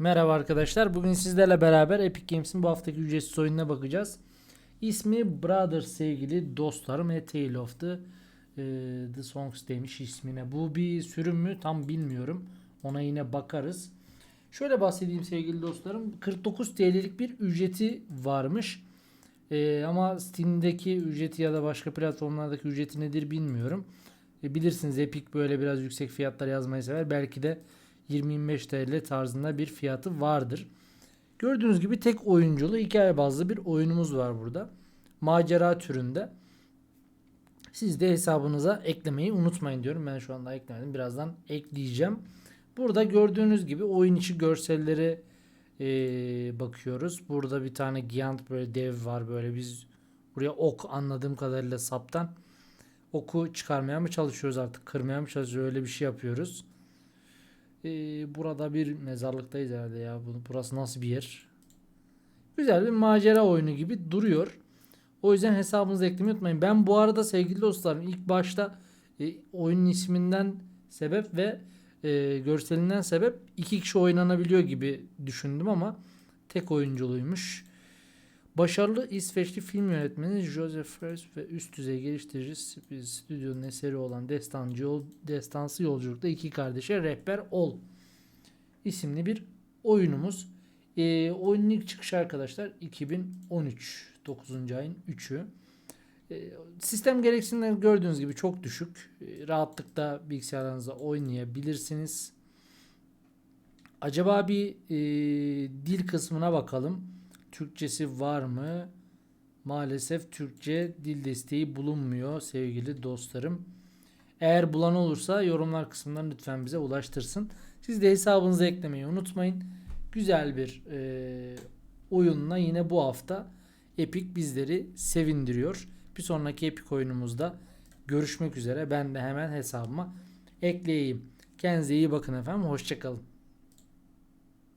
Merhaba arkadaşlar. Bugün sizlerle beraber Epic Games'in bu haftaki ücretsiz oyununa bakacağız. İsmi Brothers sevgili dostlarım. A Tale of the, e, the Songs demiş ismine. Bu bir sürüm mü tam bilmiyorum. Ona yine bakarız. Şöyle bahsedeyim sevgili dostlarım. 49 TL'lik bir ücreti varmış. E, ama Steam'deki ücreti ya da başka platformlardaki ücreti nedir bilmiyorum. E, bilirsiniz Epic böyle biraz yüksek fiyatlar yazmayı sever. Belki de 20-25 TL tarzında bir fiyatı vardır. Gördüğünüz gibi tek oyunculu hikaye bazlı bir oyunumuz var burada. Macera türünde. Siz de hesabınıza eklemeyi unutmayın diyorum. Ben şu anda eklemedim. Birazdan ekleyeceğim. Burada gördüğünüz gibi oyun içi görselleri eee, bakıyoruz. Burada bir tane Giant böyle dev var. Böyle biz buraya ok anladığım kadarıyla saptan oku çıkarmaya mı çalışıyoruz artık? Kırmaya mı çalışıyoruz? Öyle bir şey yapıyoruz. Ee, burada bir mezarlıktayız herhalde ya. Bu- Burası nasıl bir yer? Güzel bir macera oyunu gibi duruyor. O yüzden hesabınızı eklemeyi unutmayın. Ben bu arada sevgili dostlarım ilk başta e, oyunun isminden sebep ve e, görselinden sebep iki kişi oynanabiliyor gibi düşündüm ama tek oyunculuymuş. Başarılı İsveçli film yönetmeni Joseph Fers ve üst düzey geliştirici stüdyonun eseri olan Destancı Yol, Destansı Yolculukta iki kardeşe rehber ol isimli bir oyunumuz. Ee, oyunun ilk çıkışı arkadaşlar 2013 9. ayın 3'ü. Ee, sistem gereksinimleri gördüğünüz gibi çok düşük. Ee, rahatlıkla bilgisayarınızda oynayabilirsiniz. Acaba bir e, dil kısmına bakalım. Türkçesi var mı? Maalesef Türkçe dil desteği bulunmuyor sevgili dostlarım. Eğer bulan olursa yorumlar kısmından lütfen bize ulaştırsın. Siz de hesabınızı eklemeyi unutmayın. Güzel bir e, oyunla yine bu hafta Epic bizleri sevindiriyor. Bir sonraki Epic oyunumuzda görüşmek üzere. Ben de hemen hesabıma ekleyeyim. Kendinize iyi bakın efendim. Hoşçakalın.